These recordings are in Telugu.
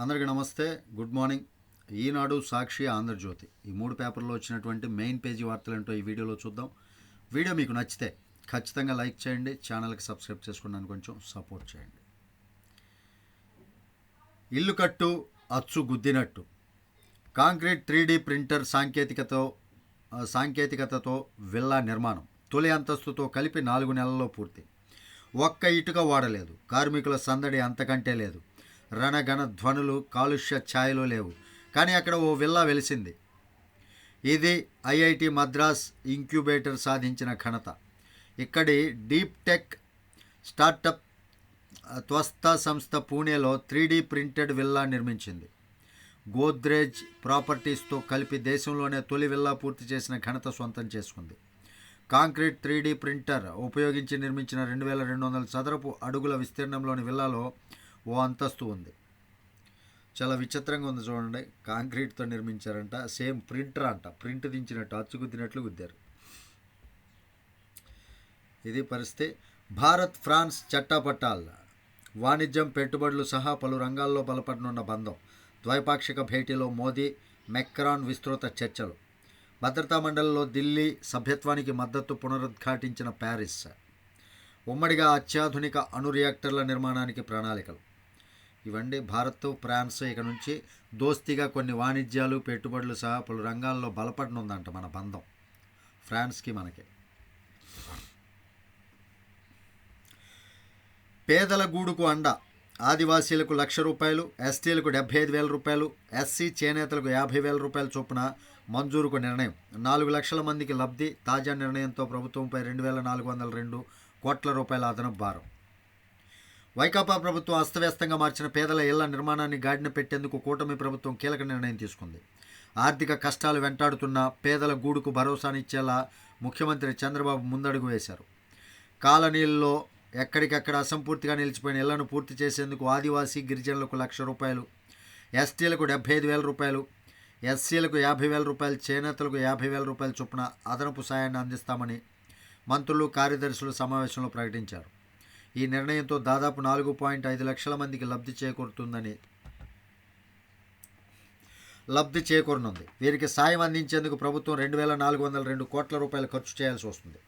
అందరికీ నమస్తే. Good morning Eenadu Sakshi Andhrajyothy. ఈ మూడు పేపర్లో వచ్చినటువంటి మెయిన్ పేజీ వార్తలు ఏంటో ఈ వీడియోలో చూద్దాం. వీడియో మీకు నచ్చితే ఖచ్చితంగా లైక్ చేయండి ఛానల్కి సబ్స్క్రైబ్ చేసుకున్నాను కొంచెం సపోర్ట్ చేయండి. ఇల్లు కట్టు అచ్చు గుద్దినట్టు. కాంక్రీట్ త్రీ ప్రింటర్ సాంకేతికతో సాంకేతికతతో విల్లా నిర్మాణం. తొలి అంతస్తుతో కలిపి నాలుగు నెలల్లో పూర్తి. ఒక్క ఇటుక వాడలేదు. కార్మికుల సందడి అంతకంటే లేదు. రణగణ ధ్వనులు కాలుష్య ఛాయలు లేవు. కానీ అక్కడ ఓ విల్లా వెలిసింది. ఇది ఐఐటి మద్రాస్ ఇంక్యుబేటర్ సాధించిన ఘనత. ఇక్కడి డీప్ టెక్ స్టార్టప్ త్వస్త సంస్థ పూణేలో త్రీ ప్రింటెడ్ విల్లా నిర్మించింది. గోద్రేజ్ ప్రాపర్టీస్తో కలిపి దేశంలోనే తొలి విల్లా పూర్తి చేసిన ఘనత సొంతం చేసుకుంది. కాంక్రీట్ త్రీ ప్రింటర్ ఉపయోగించి నిర్మించిన రెండు వేల రెండు వందల చదరపు అడుగుల విస్తీర్ణంలోని విల్లాలో ఓ అంతస్తు ఉంది. చాలా విచిత్రంగా ఉంది చూడండి. కాంక్రీట్తో నిర్మించారంట. సేమ్ ప్రింటర్ అంట. ప్రింట్ దించినట్టు అచ్చుగుద్దినట్లు గుద్దారు. ఇది పరిస్థితి. భారత్ ఫ్రాన్స్ చట్టాపట్టాల. వాణిజ్యం పెట్టుబడులు సహా పలు రంగాల్లో బలపడనున్న బంధం. ద్వైపాక్షిక భేటీలో మోదీ మెక్రాన్ విస్తృత చర్చలు. భద్రతా మండలిలో ఢిల్లీ సభ్యత్వానికి మద్దతు పునరుద్ఘాటించిన ప్యారిస్. ఉమ్మడిగా అత్యాధునిక అణు రియాక్టర్ల నిర్మాణానికి ప్రణాళికలు. ఇవండి భారత్ ఫ్రాన్స్ ఇక నుంచి దోస్తిగా కొన్ని వాణిజ్యాలు పెట్టుబడులు సహా పలు రంగాల్లో బలపడనుందంట మన బంధం. ఫ్రాన్స్కి మనకి. పేదల గూడుకు అండ. ఆదివాసీలకు లక్ష రూపాయలు ఎస్టీలకు డెబ్బై ఐదు వేల రూపాయలు ఎస్సీ చేనేతలకు యాభై వేల రూపాయల చొప్పున మంజూరుకు నిర్ణయం. నాలుగు లక్షల మందికి లబ్ధి తాజా నిర్ణయంతో ప్రభుత్వంపై రెండు వేల నాలుగు వందల రెండు కోట్ల రూపాయల అదనపు భారం. వైకాపా ప్రభుత్వం అస్తవ్యస్తంగా మార్చిన పేదల ఇళ్ళ నిర్మాణాన్ని గాడిన పెట్టేందుకు కూటమి ప్రభుత్వం కీలక నిర్ణయం తీసుకుంది. ఆర్థిక కష్టాలు వెంటాడుతున్న పేదల గూడుకు భరోసానిచ్చేలా ముఖ్యమంత్రి చంద్రబాబు ముందడుగు వేశారు. కాలనీల్లో ఎక్కడికక్కడ అసంపూర్తిగా నిలిచిపోయిన ఇళ్ళను పూర్తి చేసేందుకు ఆదివాసీ గిరిజనులకు లక్ష రూపాయలు ఎస్టీలకు డెబ్బై ఐదు వేల రూపాయలు ఎస్సీలకు యాభై వేల రూపాయలు చేనేతలకు యాభై వేల రూపాయల చొప్పున అదనపు సాయాన్ని అందిస్తామని మంత్రులు కార్యదర్శులు సమావేశంలో ప్రకటించారు. ఈ నిర్ణయంతో దాదాపు నాలుగు పాయింట్ ఐదు లక్షల మందికి లబ్ధి చేకూరుతుందని లబ్ధి చేకూరనుంది. వీరికి సాయం అందించేందుకు ప్రభుత్వం రెండు వేల నాలుగు వందల రెండు కోట్ల రూపాయలు ఖర్చు చేయాల్సి వస్తుంది.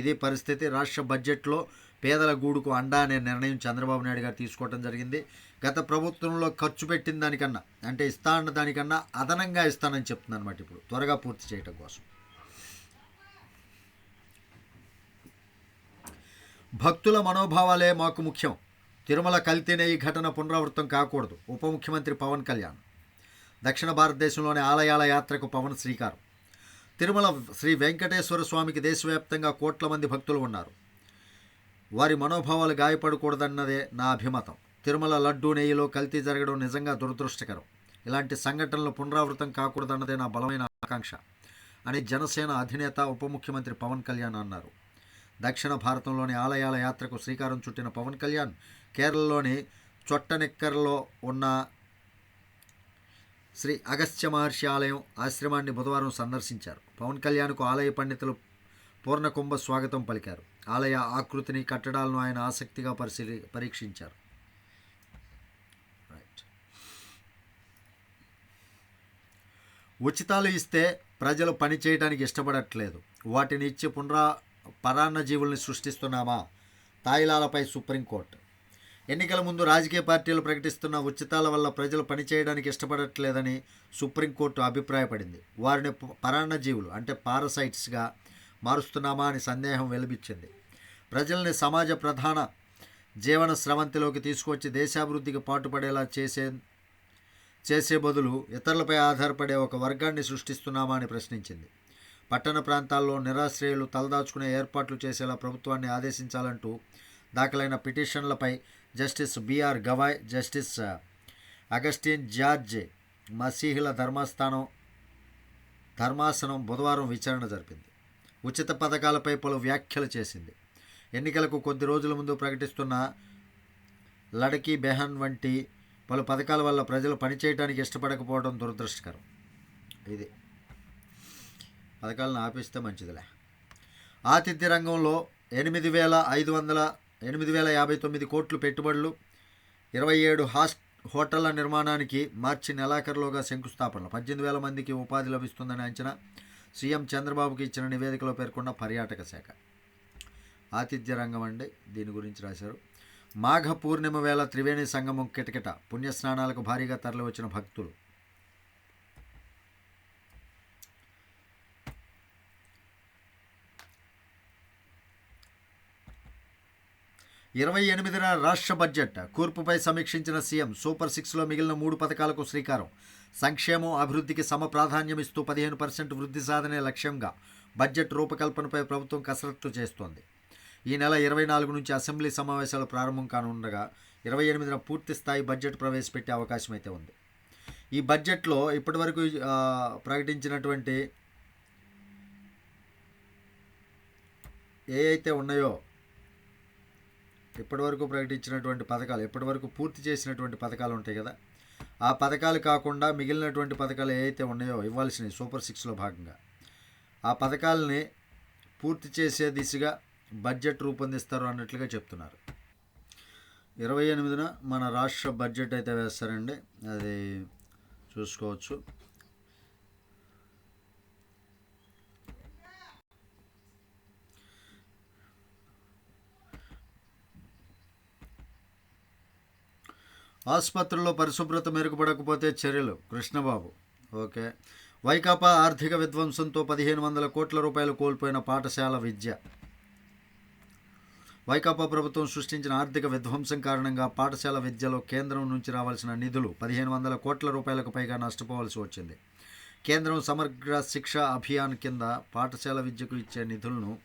ఇది పరిస్థితి రాష్ట్ర బడ్జెట్లో పేదల గూడుకు అండా అనే నిర్ణయం చంద్రబాబు నాయుడు గారు తీసుకోవడం జరిగింది. గత ప్రభుత్వంలో ఖర్చు పెట్టిన దానికన్నా అంటే ఇస్తా అన్న దానికన్నా అదనంగా ఇస్తానని చెప్తుంది అనమాట ఇప్పుడు. త్వరగా పూర్తి చేయటం కోసం. భక్తుల మనోభావాలే మాకు ముఖ్యం. తిరుమల కల్తీనే ఈ ఘటన పునరావృతం కాకూడదు. ఉప ముఖ్యమంత్రి పవన్ కళ్యాణ్. దక్షిణ భారతదేశంలోని ఆలయాల యాత్రకు పవన్ శ్రీకారం. తిరుమల శ్రీ వెంకటేశ్వర స్వామికి దేశవ్యాప్తంగా కోట్ల మంది భక్తులు ఉన్నారు. వారి మనోభావాలు గాయపడకూడదన్నదే నా అభిమతం. తిరుమల లడ్డూ నెయ్యిలో కల్తీ జరగడం నిజంగా దురదృష్టకరం. ఇలాంటి సంఘటనలు పునరావృతం కాకూడదన్నదే నా బలమైన ఆకాంక్ష అని జనసేన అధినేత ఉప ముఖ్యమంత్రి పవన్ కళ్యాణ్ అన్నారు. దక్షిణ భారతంలోని ఆలయాల యాత్రకు శ్రీకారం చుట్టిన పవన్ కళ్యాణ్ కేరళలోని చొట్టనెక్కర్లో ఉన్న శ్రీ అగస్త్య మహర్షి ఆలయం ఆశ్రమాన్ని బుధవారం సందర్శించారు. పవన్ కళ్యాణ్కు ఆలయ పండితులు పూర్ణకుంభ స్వాగతం పలికారు. ఆలయ ఆకృతిని కట్టడాలను ఆయన ఆసక్తిగా పరిశీలి పరీక్షించారు. రైట్ ఉచితాలు ఇస్తే ప్రజలు పని చేయడానికి ఇష్టపడట్లేదు. వాటిని ఇచ్చి పునరా పరాన్న జీవుల్ని సృష్టిస్తున్నామా? తాయిలాలపై సుప్రీంకోర్టు. ఎన్నికల ముందు రాజకీయ పార్టీలు ప్రకటిస్తున్న ఉచితాల వల్ల ప్రజలు పనిచేయడానికి ఇష్టపడట్లేదని సుప్రీంకోర్టు అభిప్రాయపడింది. వారిని పరాన్న జీవులు అంటే పారసైట్స్గా మారుస్తున్నామా అని సందేహం వెలిపించింది ప్రజల్ని సమాజ ప్రధాన జీవన స్రవంతిలోకి తీసుకొచ్చి దేశాభివృద్ధికి పాటుపడేలా చేసే చేసే బదులు ఇతరులపై ఆధారపడే ఒక వర్గాన్ని సృష్టిస్తున్నామా అని ప్రశ్నించింది. పట్టణ ప్రాంతాల్లో నిరాశ్రయులు తలదాచుకునే ఏర్పాట్లు చేసేలా ప్రభుత్వాన్ని ఆదేశించాలంటూ దాఖలైన పిటిషన్లపై justice B R Gavai justice Augustine George మసీహుల ధర్మాస్థానం ధర్మాసనం బుధవారం విచారణ జరిపింది. ఉచిత పథకాలపై పలు వ్యాఖ్యలు చేసింది. ఎన్నికలకు కొద్ది రోజుల ముందు ప్రకటిస్తున్న లడకీ బెహన్ వంటి పలు పథకాల వల్ల ప్రజలు పనిచేయడానికి ఇష్టపడకపోవడం దురదృష్టకరం. ఇది పథకాలను ఆపేస్తే మంచిదిలే. ఆతిథ్య రంగంలో ఎనిమిది వేల ఐదు వందల ఎనిమిది వేల యాభై తొమ్మిది కోట్లు పెట్టుబడులు ఇరవై ఏడు హాస్ హోటళ్ళ నిర్మాణానికి మార్చి నెలాఖరులోగా శంకుస్థాపనలు. పద్దెనిమిది వేల మందికి ఉపాధి లభిస్తుందని అంచనా సీఎం చంద్రబాబుకి ఇచ్చిన నివేదికలో పేర్కొన్న పర్యాటక శాఖ. ఆతిథ్య రంగం అండి దీని గురించి రాశారు. మాఘ పూర్ణిమ వేళ త్రివేణి సంగమం కిటకిట. పుణ్యస్నానాలకు భారీగా తరలివచ్చిన భక్తులు. ఇరవై ఎనిమిదిన రాష్ట్ర బడ్జెట్ కూర్పుపై సమీక్షించిన సీఎం సూపర్ సిక్స్లో మిగిలిన మూడు పథకాలకు శ్రీకారం. సంక్షేమం అభివృద్ధికి సమ ప్రాధాన్యమిస్తూ పదిహేను పర్సెంట్ వృద్ధి సాధనే లక్ష్యంగా బడ్జెట్ రూపకల్పనపై ప్రభుత్వం కసరత్తు చేస్తోంది. ఈ నెల ఇరవై నాలుగు నుంచి అసెంబ్లీ సమావేశాలు ప్రారంభం కానుండగా ఇరవై ఎనిమిదిన పూర్తి స్థాయి బడ్జెట్ ప్రవేశపెట్టే అవకాశం అయితే ఉంది. ఈ బడ్జెట్లో ఇప్పటివరకు ప్రకటించినటువంటి ఏ అయితే ఉన్నాయో ఇప్పటివరకు ప్రకటించినటువంటి పథకాలు ఇప్పటివరకు పూర్తి చేసినటువంటి పథకాలు ఉంటాయి కదా. ఆ పథకాలు కాకుండా మిగిలినటువంటి పథకాలు ఏవైతే ఉన్నాయో ఇవ్వాల్సినవి సూపర్ సిక్స్లో భాగంగా ఆ పథకాలని పూర్తి చేసే దిశగా బడ్జెట్ రూపొందిస్తారు అన్నట్లుగా చెప్తున్నారు. ఇరవై ఎనిమిదిన మన రాష్ట్ర బడ్జెట్ అయితే వేస్తారండి. అది చూసుకోవచ్చు. ఆసుపత్రుల్లో పరిశుభ్రత మెరుగుపడకపోతే చర్యలు. కృష్ణబాబు. ఓకే. వైకాపా ఆర్థిక విధ్వంసంతో పదిహేను వందల కోట్ల రూపాయలు కోల్పోయిన పాఠశాల విద్య. వైకాపా ప్రభుత్వం సృష్టించిన ఆర్థిక విధ్వంసం కారణంగా పాఠశాల విద్యలో కేంద్రం నుంచి రావాల్సిన నిధులు పదిహేను వందల కోట్ల రూపాయలకు పైగా నష్టపోవాల్సి వచ్చింది. కేంద్రం సమగ్ర శిక్ష అభియాన్ కింద పాఠశాల విద్యకు ఇచ్చే నిధులను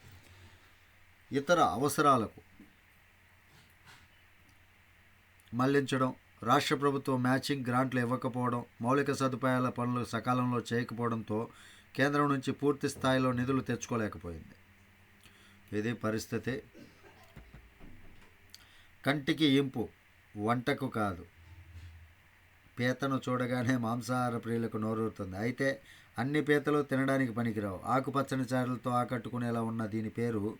ఇతర అవసరాలకు మళ్ళించడం రాష్ట్ర ప్రభుత్వం మ్యాచింగ్ గ్రాంట్లు ఇవ్వకపోవడం మౌలిక సదుపాయాల పనులు సకాలంలో చేయకపోవడంతో కేంద్రం నుంచి పూర్తి స్థాయిలో నిధులు తెచ్చుకోలేకపోయింది. ఇది పరిస్థితి కంటికి ఇంపు వంటకు కాదు. పీతను చూడగానే మాంసాహార ప్రియులకు నోరూరుతుంది. అయితే అన్ని పీతలు తినడానికి పనికిరావు. ఆకుపచ్చని చారలతో ఆకట్టుకునేలా ఉన్న దీని పేరు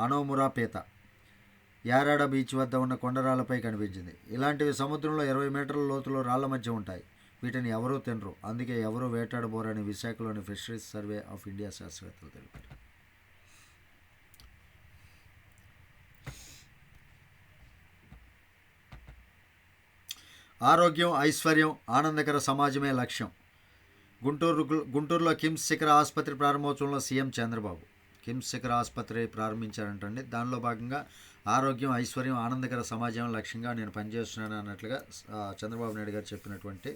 అనోమురా పీత. యారాడ బీచ్ వద్ద ఉన్న కొండరాళ్ళపై కనిపించింది. ఇలాంటివి సముద్రంలో ఇరవై మీటర్ల లోతులో రాళ్ళ మధ్య ఉంటాయి. వీటిని ఎవరూ తినరు. అందుకే ఎవరూ వేటాడబోరని విశాఖలోని ఫిషరీస్ సర్వే ఆఫ్ ఇండియా శాస్త్రవేత్తలు తెలిపారు. ఆరోగ్యం ఐశ్వర్యం ఆనందకర సమాజమే లక్ష్యం. గుంటూరు గుంటూరులో కిమ్స్ శిఖర ఆసుపత్రి ప్రారంభోత్సవంలో సీఎం చంద్రబాబు. కిమ్స్ శిఖర్ ఆసుపత్రి ప్రారంభించారంటండి. దానిలో భాగంగా ఆరోగ్యం ఐశ్వర్యం ఆనందకర సమాజం లక్ష్యంగా నేను పనిచేస్తున్నాను అన్నట్లుగా చంద్రబాబు నాయుడు గారు చెప్పినటువంటి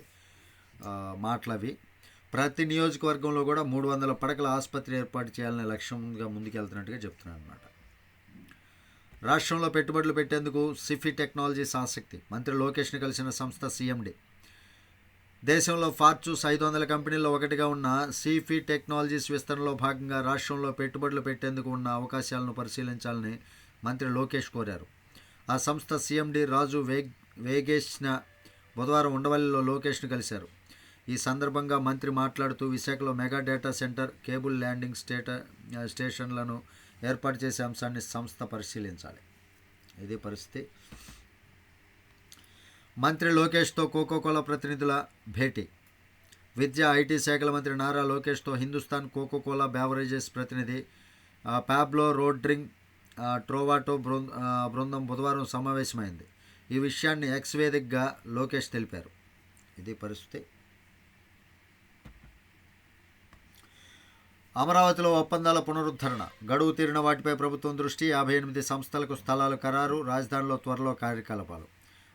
మాటలవి. ప్రతి నియోజకవర్గంలో కూడా మూడు వందల పడకల ఆసుపత్రి ఏర్పాటు చేయాలనే లక్ష్యంగా ముందుకెళ్తున్నట్టుగా చెప్తున్నాను అనమాట రాష్ట్రంలో పెట్టుబడులు పెట్టేందుకు సిఫీ టెక్నాలజీస్ ఆసక్తి. మంత్రి లోకేష్ని కలిసిన సంస్థ సీఎండీ. దేశంలో ఫార్చూస్ ఐదు వందల కంపెనీల్లో ఒకటిగా ఉన్న సిఫీ టెక్నాలజీస్ విస్తరణలో భాగంగా రాష్ట్రంలో పెట్టుబడులు పెట్టేందుకు ఉన్న అవకాశాలను పరిశీలించాలని మంత్రి లోకేష్ కోరారు. ఆ సంస్థ సీఎండి రాజు వేగ్ వేగేష్న బుధవారం ఉండవల్లిలో లోకేష్ను కలిశారు. ఈ సందర్భంగా మంత్రి మాట్లాడుతూ విశాఖలో mega data centre cable landing స్టేట స్టేషన్లను ఏర్పాటు చేసే అంశాన్ని సంస్థ పరిశీలించాలి. ఇది పరిస్థితి. మంత్రి లోకేష్తో కోకోకోలా ప్రతినిధుల భేటీ. విద్య ఐటీ శాఖల మంత్రి నారా లోకేష్తో హిందుస్థాన్ కోకోకోలా బ్యావరేజెస్ ప్రతినిధి ప్యాబ్లో పాబ్లో రోడ్రింగ్ ట్రోవాటో బృంద బృందం బుధవారం సమావేశమైంది. ఈ విషయాన్ని ఎక్స్ వేదికగా లోకేష్ తెలిపారు. ఇది పరిస్థితి. అమరావతిలో ఒప్పందాల పునరుద్ధరణ. గడువు తీరిన వాటిపై ప్రభుత్వం దృష్టి యాభై ఎనిమిది సంస్థలకు స్థలాలు ఖరారు రాజధానిలో త్వరలో కార్యకలాపాలు.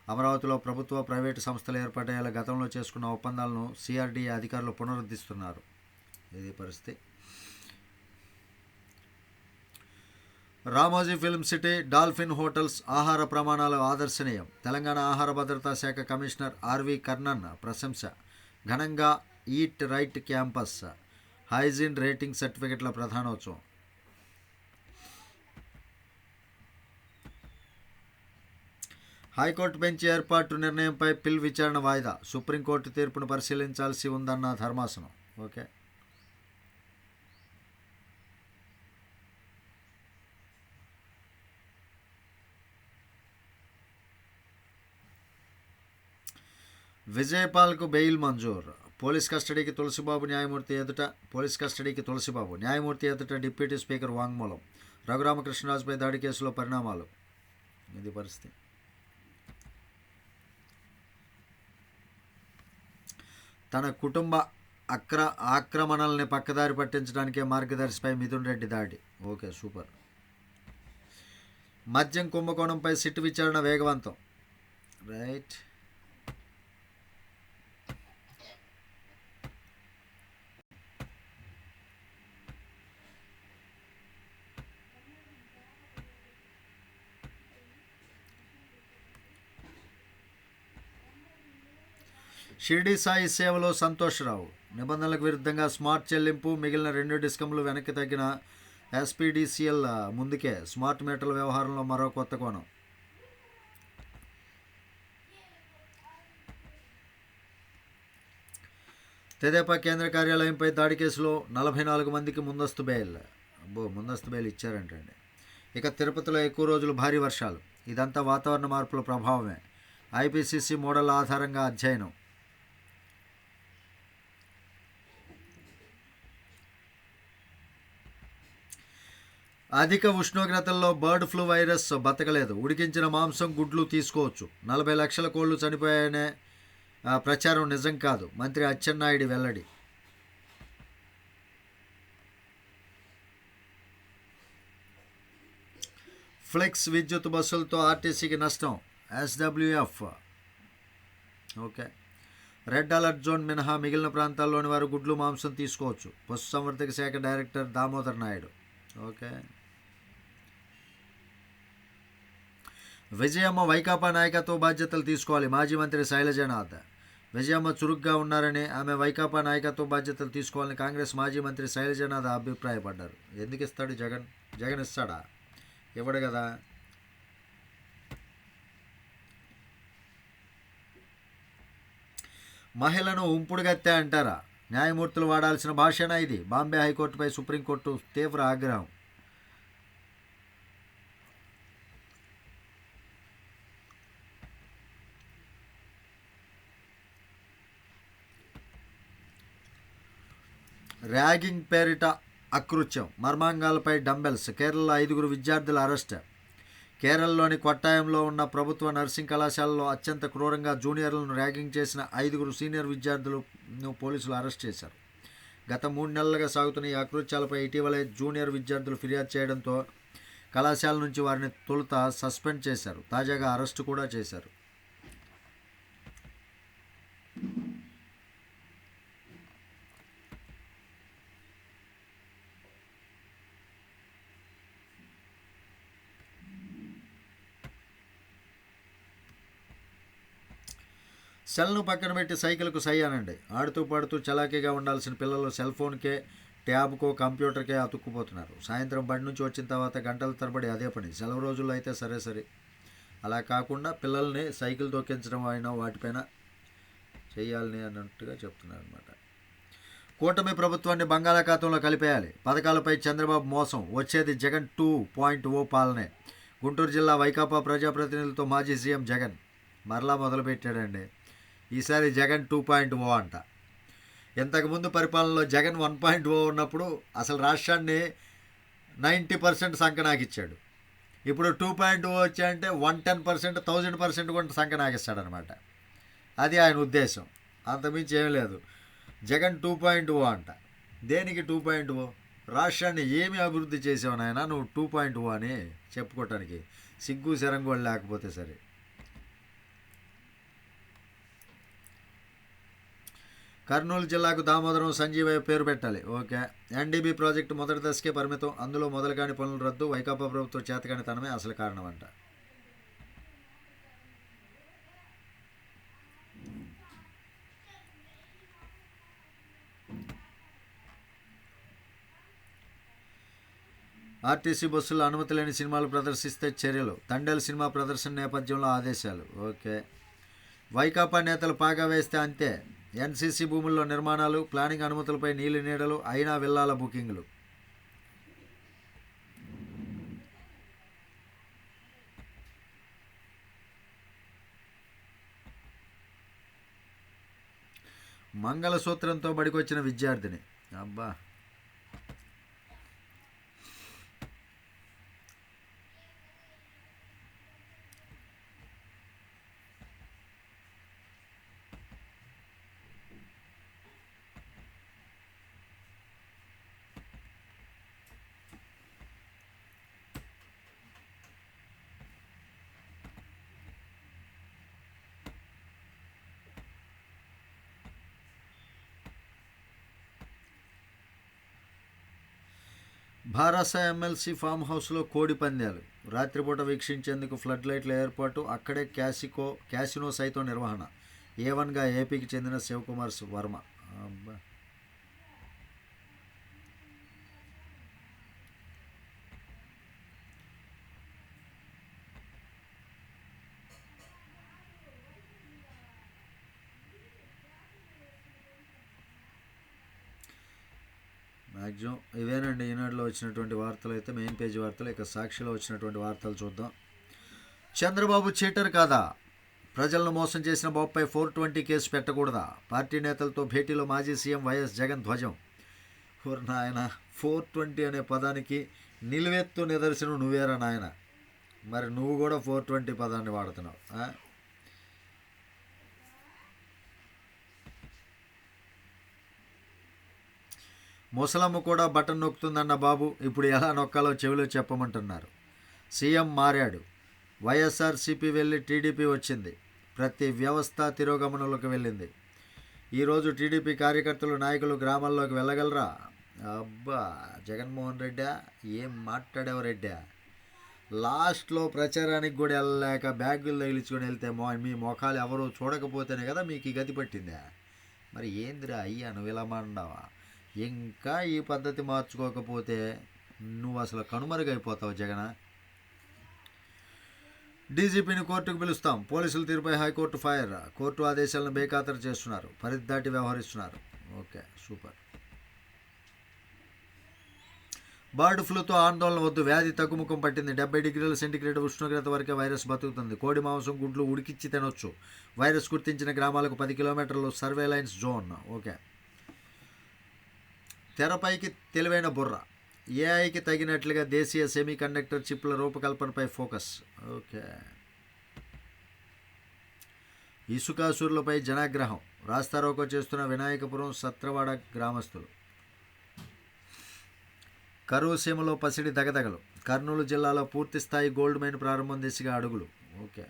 అమరావతిలో ప్రభుత్వ ప్రైవేటు సంస్థలు ఏర్పాటయ్యేలా గతంలో చేసుకున్న ఒప్పందాలను సిఆర్డీఏ అధికారులు పునరుద్ధరిస్తున్నారు. ఇది పరిస్థితి. Ramoji film city dolphin hotels ఆహార ప్రమాణాలు ఆదర్శనీయం. తెలంగాణ ఆహార భద్రతా శాఖ కమిషనర్ ఆర్వి కర్ణన్ ప్రశంస. ఘనంగా eat right campus hygiene rating సర్టిఫికెట్ల ప్రధానోత్సవం. హైకోర్టు బెంచ్ ఏర్పాటు నిర్ణయంపై పిల్ విచారణ వాయిదా. సుప్రీంకోర్టు తీర్పును పరిశీలించాల్సి ఉందన్న ధర్మాసనం. ఓకే. విజయపాల్కు బెయిల్ మంజూర్. పోలీస్ కస్టడీకి తులసిబాబు న్యాయమూర్తి ఎదుట పోలీస్ కస్టడీకి తులసిబాబు న్యాయమూర్తి ఎదుట డిప్యూటీ స్పీకర్ వాంగ్మూలం. రఘురామకృష్ణరాజుపై దాడి కేసులో పరిణామాలు. ఇది పరిస్థితి. తన కుటుంబ అక్ర ఆక్రమణల్ని పక్కదారి పట్టించడానికే మార్గదర్శిపై మిథున్ రెడ్డి దాడి. Okay super. మద్యం కుంభకోణంపై సిట్టు విచారణ వేగవంతం. రైట్. షిరిడి సాయి సేవలో సంతోష్రావు. నిబంధనలకు విరుద్ధంగా స్మార్ట్ చెల్లింపు మిగిలిన రెండు డిస్కంలు వెనక్కి తగ్గిన ఎస్పీడీసీఎల్ ముందుకే స్మార్ట్ మీటర్ల వ్యవహారంలో మరో కొత్త కోణం. తెదేపా కేంద్ర కార్యాలయంపై దాడి కేసులో నలభై నాలుగు మందికి ముందస్తు బెయిల్. అబ్బో ముందస్తు బెయిల్ ఇచ్చారంటండి. ఇక తిరుపతిలో ఎక్కువ రోజులు భారీ వర్షాలు. ఇదంతా వాతావరణ మార్పుల ప్రభావమే. ఐపీసీసీ మోడల్ ఆధారంగా అధ్యయనం. అధిక ఉష్ణోగ్రతల్లో బర్డ్ ఫ్లూ వైరస్ బతకలేదు. ఉడికించిన మాంసం గుడ్లు తీసుకోవచ్చు. నలభై లక్షల కోళ్ళు చనిపోయాయనే ప్రచారం నిజం కాదు. మంత్రి అచ్చెన్నాయుడు వెల్లడి. ఫ్లెక్స్ విద్యుత్ బస్సులతో ఆర్టీసీకి నష్టం. SWF. Okay. Red alert zone మినహా మిగిలిన ప్రాంతాల్లోని వారు గుడ్లు మాంసం తీసుకోవచ్చు. పశుసంవర్ధక శాఖ డైరెక్టర్ దామోదర్ నాయుడు. ఓకే. విజయమ్మ వైకాపా నాయకత్వ బాధ్యతలు తీసుకోవాలి. మాజీ మంత్రి శైలజనాథ్ విజయమ్మ చురుగ్గా ఉన్నారని ఆమె వైకాపా నాయకత్వ బాధ్యతలు తీసుకోవాలని కాంగ్రెస్ మాజీ మంత్రి శైలజనాథ్ అభిప్రాయపడ్డారు. ఎందుకు ఇస్తాడు జగన్? జగన్ ఇస్తాడా? ఇవ్వడు కదా. మహిళను ఉంపుడుగత్తె అంటారా? న్యాయమూర్తులు వాడాల్సిన భాషనా ఇది? బాంబే హైకోర్టుపై సుప్రీంకోర్టు తీవ్ర ఆగ్రహం. ర్యాగింగ్ పేరిట అకృత్యం. మర్మాంగాలపై డంబెల్స్. కేరళలో ఐదుగురు విద్యార్థుల అరెస్ట్. కేరళలోని కొట్టాయంలో ఉన్న ప్రభుత్వ నర్సింగ్ కళాశాలలో అత్యంత క్రూరంగా జూనియర్లను ర్యాగింగ్ చేసిన ఐదుగురు సీనియర్ విద్యార్థులను పోలీసులు అరెస్ట్ చేశారు. గత మూడు నెలలుగా సాగుతున్న ఈ అకృత్యాలపై ఇటీవలే జూనియర్ విద్యార్థులు ఫిర్యాదు చేయడంతో కళాశాల నుంచి వారిని తొలుత సస్పెండ్ చేశారు. తాజాగా అరెస్టు కూడా చేశారు. సెల్ను పక్కన పెట్టి సైకిల్కు సై అనండి. ఆడుతూ పాడుతూ చలాకీగా ఉండాల్సిన పిల్లలు సెల్ ఫోన్కే ట్యాబ్కో కంప్యూటర్కే అతుక్కుపోతున్నారు. సాయంత్రం బడి నుంచి వచ్చిన తర్వాత గంటల తరబడి అదే పని. సెలవు రోజుల్లో అయితే సరే సరే. అలా కాకుండా పిల్లల్ని సైకిల్ తొక్కించడం అయినా వాటిపైన చేయాలని అన్నట్టుగా చెప్తున్నారు అనమాట కూటమి ప్రభుత్వాన్ని బంగాళాఖాతంలో కలిపేయాలి. పథకాలపై చంద్రబాబు మోసం. వచ్చేది జగన్ టూ పాయింట్ ఓ పాలనే. గుంటూరు జిల్లా వైకాపా ప్రజాప్రతినిధులతో మాజీ సీఎం జగన్. మరలా మొదలుపెట్టాడండి. ఈసారి జగన్ టూ పాయింట్ ఓ అంట. ఇంతకుముందు పరిపాలనలో జగన్ వన్ పాయింట్ ఓ ఉన్నప్పుడు అసలు రాష్ట్రాన్ని నైంటీ పర్సెంట్ సంకనాకిచ్చాడు. ఇప్పుడు టూ పాయింట్ ఓ వచ్చాయంటే one ten percent thousand percent కూడా సంకనాకిస్తాడు అనమాట అది ఆయన ఉద్దేశం. అంతమించి ఏం లేదు. జగన్ టూ పాయింట్ ఓ అంట. దేనికి టూ పాయింట్ ఓ? రాష్ట్రాన్ని ఏమి అభివృద్ధి చేసావు నాయన? నువ్వు టూ పాయింట్ ఓ అని చెప్పుకోవటానికి. సిగ్గు శరంగోళ్ళు లేకపోతే సరే. కర్నూలు జిల్లాకు దామోదరం సంజీవయ్య పేరు పెట్టాలి. ఓకే. ఎన్డీబీ ప్రాజెక్టు మొదటి దశకే పరిమితం. అందులో మొదలుకాని పనులు రద్దు. వైకాపా ప్రభుత్వం చేతకాని తనమే అసలు కారణం అంట ఆర్టీసీ బస్సుల్లో అనుమతి లేని సినిమాలు ప్రదర్శిస్తే చర్యలు. తండేల్ సినిమా ప్రదర్శన నేపథ్యంలో ఆదేశాలు. ఓకే. వైకాపా నేతలు పాగా వేస్తే అంతే. ఎన్సీసీ భూముల్లో నిర్మాణాలు ప్లానింగ్ అనుమతులపై నీలి నీడలు అయినా విల్లాల బుకింగ్లు. మంగళసూత్రంతో బడికొచ్చిన విద్యార్థిని. అబ్బా! భారస ఎమ్మెల్సీ ఫామ్ హౌస్లో కోడి పందాలు. రాత్రిపూట వీక్షించేందుకు ఫ్లడ్ లైట్ల ఏర్పాటు అక్కడే క్యాసికో క్యాసినో సైతం నిర్వహణ. ఏ వన్గా ఏపీకి చెందిన శివకుమార్ వర్మ. మ్యాక్సిమం ఇవేనండి ఈనాడులో వచ్చినటువంటి వార్తలు అయితే మెయిన్ పేజీ వార్తలు ఇక సాక్షిలో వచ్చినటువంటి వార్తలు చూద్దాం. చంద్రబాబు చీటర్ కాదా? ప్రజలను మోసం చేసిన బాబుపై ఫోర్ ట్వంటీ కేసు పెట్టకూడదా? పార్టీ నేతలతో భేటీలో మాజీ సీఎం వైఎస్ జగన్ ధ్వజం. ఓర్ నాయన ఫోర్ ట్వంటీ అనే పదానికి నిలువెత్తు నిదర్శనం నువ్వేరా నాయన? మరి నువ్వు కూడా ఫోర్ ట్వంటీ పదాన్ని వాడుతున్నావు ముసలమ్మ కూడా బటన్ నొక్కుతుందన్న బాబు ఇప్పుడు ఎలా నొక్కాలో చెవిలో చెప్పమంటున్నారు. సీఎం మారాడు. వైఎస్ఆర్సీపీ వెళ్ళి టీడీపీ వచ్చింది. ప్రతి వ్యవస్థ తిరోగమనంలోకి వెళ్ళింది. ఈరోజు టీడీపీ కార్యకర్తలు నాయకులు గ్రామాల్లోకి వెళ్ళగలరా? అబ్బా జగన్మోహన్ రెడ్డా ఏం మాట్లాడావు రెడ్డా? లాస్ట్లో ప్రచారానికి కూడా వెళ్ళలేక బ్యాగులు తగిలించుకొని వెళ్తే మో మీ మొఖాలు ఎవరు చూడకపోతేనే కదా మీకు ఈ గతి పట్టిందా? మరి ఏందిరా అయ్యా నువ్వు ఇలా మాట్లాడావా ఇంకా ఈ పద్ధతి మార్చుకోకపోతే నువ్వు అసలు కనుమరుగైపోతావు జగన. డీజీపీని కోర్టుకు పిలుస్తాం. పోలీసులు తీరుపై హైకోర్టు ఫైర్. కోర్టు ఆదేశాలను బేఖాతరు చేస్తున్నారు. పరిధి దాటి వ్యవహరిస్తున్నారు. Okay super. బర్డ్ ఫ్లూతో ఆందోళన వద్దు. వ్యాధి తగ్గుముఖం పట్టింది. డెబ్బై డిగ్రీల సెంటీగ్రేడ్ ఉష్ణోగ్రత వరకే వైరస్ బతుకుతుంది. కోడి మాంసం గుడ్లు ఉడికిచ్చి తినొచ్చు. వైరస్ గుర్తించిన గ్రామాలకు పది కిలోమీటర్లు సర్వేలైన్స్ జోన్. ఓకే. తెరపైకి తెలివైన బుర్ర. ఏఐకి తగినట్లుగా దేశీయ సెమీ కండక్టర్ చిప్ల రూపకల్పనపై ఫోకస్. ఓకే. ఇసుకాసురులపై జనాగ్రహం. రాస్తారోకో చేస్తున్న వినాయకపురం సత్రవాడ గ్రామస్తులు. కరువు సీమలో పసిడి దగదగలు. కర్నూలు జిల్లాలో పూర్తి స్థాయి గోల్డ్ మైన్ ప్రారంభం దిశగా అడుగులు. ఓకే.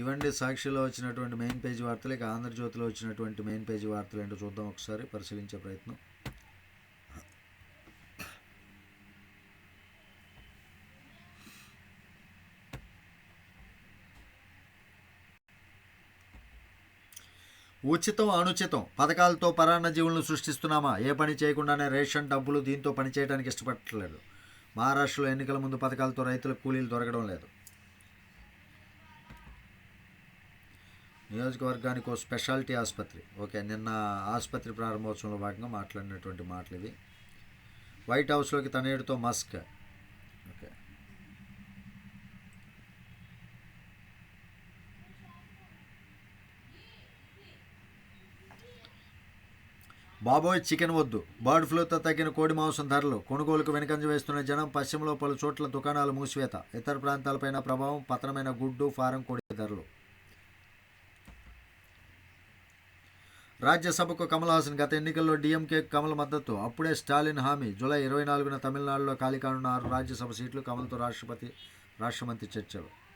ఇవండి సాక్షిలో వచ్చినటువంటి మెయిన్ పేజీ వార్తలు ఇక ఆంధ్రజ్యోతిలో వచ్చినటువంటి మెయిన్ పేజీ వార్తలు ఏంటో చూద్దాం ఒకసారి పరిశీలించే ప్రయత్నం. ఉచితం అనుచితం పథకాలతో పరాన్న జీవులను సృష్టిస్తున్నామా? ఏ పని చేయకుండానే రేషన్ డబ్బులు దీంతో పని చేయడానికి ఇష్టపడట్లేదు. మహారాష్ట్రలో ఎన్నికల ముందు పథకాలతో రైతులకు కూలీలు దొరకడం లేదు. నియోజకవర్గానికి ఒక స్పెషాలిటీ ఆసుపత్రి. ఓకే నిన్న ఆసుపత్రి ప్రారంభోత్సవంలో భాగంగా మాట్లాడినటువంటి మాటలు ఇవి వైట్ హౌస్లోకి తనేడుతో మస్క్. ఓకే. బాబోయ్ చికెన్ వద్దు. బర్డ్ ఫ్లూతో తగ్గిన కోడి మాంసం ధరలు. కొనుగోలుకు వెనుకంజ వేస్తున్న జనం పశ్చిమలో పలు చోట్ల దుకాణాలు మూసివేత. ఇతర ప్రాంతాలపైన ప్రభావం పతనమైన గుడ్డు ఫారం కోడి ధరలు. రాజ్యసభకు కమల్ హాసన్ గత ఎన్నికల్లో డీఎంకే కమల్ మద్దతు. అప్పుడే స్టాలిన్ హామీ. జూలై ఇరవై నాలుగున తమిళనాడులో ఖాళీ కానున్న ఆరు రాజ్యసభ సీట్లు కమల్తో రాష్ట్రపతి రాష్ట్రమంత్రి చర్చలు.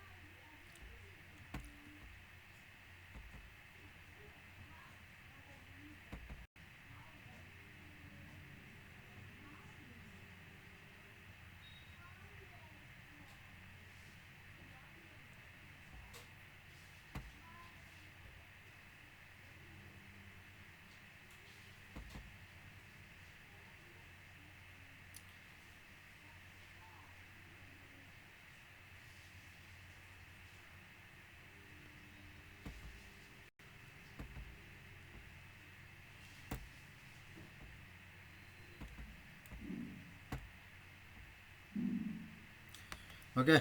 ఓకే.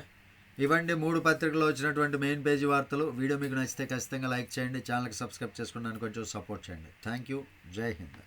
ఇవండి మూడు పత్రికల్లో వచ్చినటువంటి మెయిన్ పేజీ వార్తలు. వీడియో మీకు నచ్చితే ఖచ్చితంగా లైక్ చేయండి ఛానల్కి సబ్స్క్రైబ్ చేసుకున్నాను కొంచెం సపోర్ట్ చేయండి. థ్యాంక్ యూ జై హింద్.